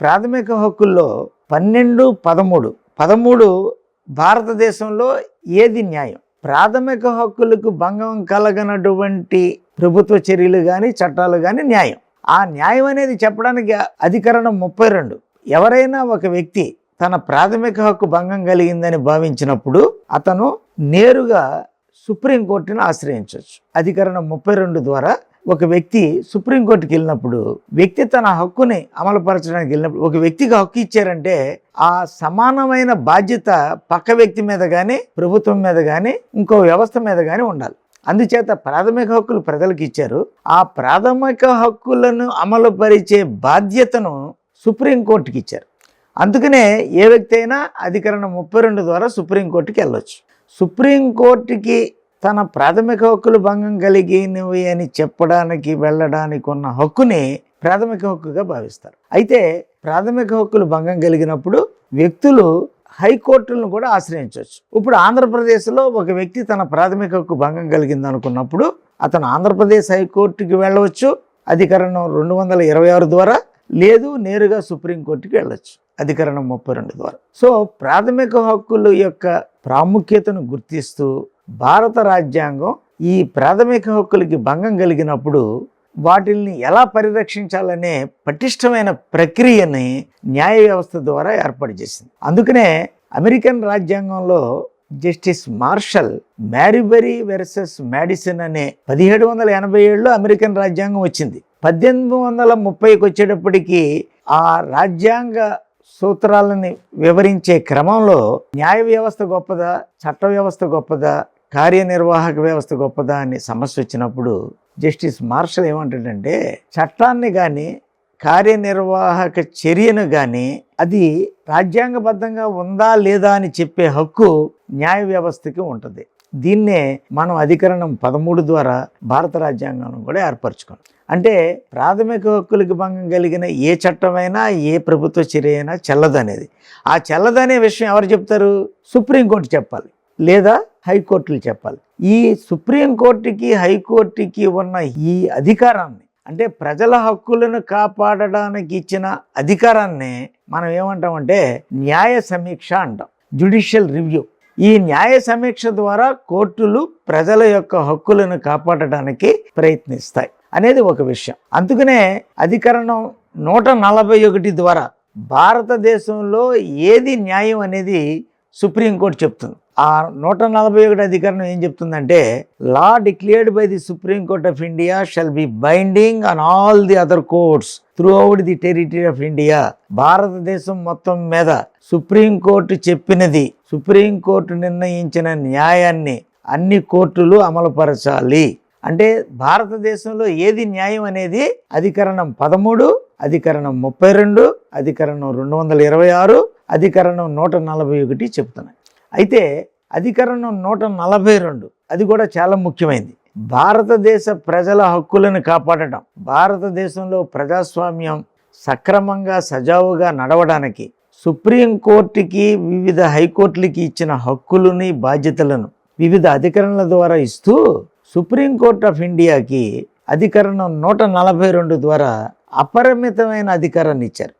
ప్రాథమిక హక్కుల్లో పన్నెండు పదమూడు. పదమూడు భారతదేశంలో ఏది న్యాయం? ప్రాథమిక హక్కులకు భంగం కలగనటువంటి ప్రభుత్వ చర్యలు కానీ చట్టాలు కానీ న్యాయం. ఆ న్యాయం అనేది చెప్పడానికి అధికరణం ముప్పై రెండు. ఎవరైనా ఒక వ్యక్తి తన ప్రాథమిక హక్కు భంగం కలిగిందని భావించినప్పుడు అతను నేరుగా సుప్రీంకోర్టును ఆశ్రయించవచ్చు అధికరణం ముప్పై రెండు ద్వారా ఒక వ్యక్తి సుప్రీంకోర్టుకి వెళ్ళినప్పుడు వ్యక్తి తన హక్కుని అమలుపరచడానికి వెళ్ళినప్పుడు ఒక వ్యక్తికి హక్కు ఇచ్చారంటే ఆ సమానమైన బాధ్యత పక్క వ్యక్తి మీద కానీ ప్రభుత్వం మీద కానీ ఇంకో వ్యవస్థ మీద కానీ ఉండాలి. అందుచేత ప్రాథమిక హక్కులు ప్రజలకు ఇచ్చారు. ఆ ప్రాథమిక హక్కులను అమలుపరిచే బాధ్యతను సుప్రీంకోర్టుకి ఇచ్చారు. అందుకనే ఏ వ్యక్తి అయినా అధికరణ ముప్పై రెండు ద్వారా సుప్రీంకోర్టుకి వెళ్ళొచ్చు. సుప్రీంకోర్టుకి తన ప్రాథమిక హక్కులు భంగం కలిగినవి అని చెప్పడానికి వెళ్ళడానికి ఉన్న హక్కుని ప్రాథమిక హక్కుగా భావిస్తారు. అయితే ప్రాథమిక హక్కులు భంగం కలిగినప్పుడు వ్యక్తులు హైకోర్టులను కూడా ఆశ్రయించవచ్చు. ఇప్పుడు ఆంధ్రప్రదేశ్లో ఒక వ్యక్తి తన ప్రాథమిక హక్కు భంగం కలిగింది అనుకున్నప్పుడు అతను ఆంధ్రప్రదేశ్ హైకోర్టుకి వెళ్ళవచ్చు అధికరణం రెండు వందల ఇరవై ఆరు ద్వారా లేదు నేరుగా సుప్రీంకోర్టుకి వెళ్ళవచ్చు అధికరణం ముప్పై రెండు ద్వారా. సో ప్రాథమిక హక్కుల యొక్క ప్రాముఖ్యతను గుర్తిస్తూ భారత రాజ్యాంగం ఈ ప్రాథమిక హక్కులకి భంగం కలిగినప్పుడు వాటిల్ని ఎలా పరిరక్షించాలనే పటిష్టమైన ప్రక్రియని న్యాయ వ్యవస్థ ద్వారా ఏర్పాటు చేసింది. అందుకనే అమెరికన్ రాజ్యాంగంలో Justice Marshall Marbury versus Madison అనే పదిహేడు వందల ఎనభై ఏడులో అమెరికన్ రాజ్యాంగం వచ్చింది. పద్దెనిమిది వందల ముప్పైకి వచ్చేటప్పటికి ఆ రాజ్యాంగ సూత్రాలని వివరించే క్రమంలో న్యాయ వ్యవస్థ గొప్పదా చట్ట వ్యవస్థ గొప్పదా కార్యనిర్వాహక వ్యవస్థ గొప్పదా అని సమస్య వచ్చినప్పుడు జస్టిస్ మార్షల్ ఏమంటాడంటే చట్టాన్ని కానీ కార్యనిర్వాహక చర్యను కానీ అది రాజ్యాంగబద్ధంగా ఉందా లేదా అని చెప్పే హక్కు న్యాయ వ్యవస్థకి ఉంటుంది. దీన్నే మనం అధికరణం పదమూడు ద్వారా భారత రాజ్యాంగం కూడా ఏర్పరచుకున్నాం. అంటే ప్రాథమిక హక్కులకు భంగం కలిగిన ఏ చట్టమైనా ఏ ప్రభుత్వ చర్య అయినా చెల్లదనేది. ఆ చెల్లదనే విషయం ఎవరు చెప్తారు? సుప్రీంకోర్టు చెప్పాలి. లేదా హైకోర్టులు చెప్పాలి. ఈ సుప్రీంకోర్టుకి హైకోర్టుకి ఉన్న ఈ అధికారాన్ని అంటే ప్రజల హక్కులను కాపాడడానికి ఇచ్చిన అధికారాన్ని మనం ఏమంటామంటే న్యాయ సమీక్ష అంటాం జ్యుడిషియల్ రివ్యూ. ఈ న్యాయ సమీక్ష ద్వారా కోర్టులు ప్రజల యొక్క హక్కులను కాపాడడానికి ప్రయత్నిస్తాయి అనేది ఒక విషయం. అందుకనే అధికరణం నూట నలభై ఒకటి ద్వారా భారతదేశంలో ఏది న్యాయం అనేది సుప్రీంకోర్టు చెప్తుంది. ఆ నూట నలభై ఒకటి అధికరణం ఏం చెప్తుందంటే law declared by the supreme court of India shall be binding on all the other courts throughout the territory of India. భారతదేశం మొత్తం మీద సుప్రీం కోర్టు చెప్పినది సుప్రీం కోర్టు నిర్ణయించిన న్యాయాన్ని అన్ని కోర్టులు అమలుపరచాలి. అంటే భారతదేశంలో ఏది న్యాయం అనేది అధికరణం పదమూడు అధికరణం ముప్పై రెండు అధికరణం రెండు వందల ఇరవై ఆరు అధికరణం నూట నలభై ఒకటి చెప్తున్నాయి. అయితే అధికరణం నూట నలభై రెండు. అది కూడా చాలా ముఖ్యమైనది భారతదేశ ప్రజల హక్కులను కాపాడటం భారతదేశంలో ప్రజాస్వామ్యం సక్రమంగా సజావుగా నడవడానికి సుప్రీంకోర్టుకి వివిధ హైకోర్టులకి ఇచ్చిన హక్కులని బాధ్యతలను వివిధ అధికరణల ద్వారా ఇస్తూ సుప్రీంకోర్టు ఆఫ్ ఇండియాకి అధికరణం నూట నలభై రెండు ద్వారా అపరిమితమైన అధికారాన్ని ఇచ్చారు.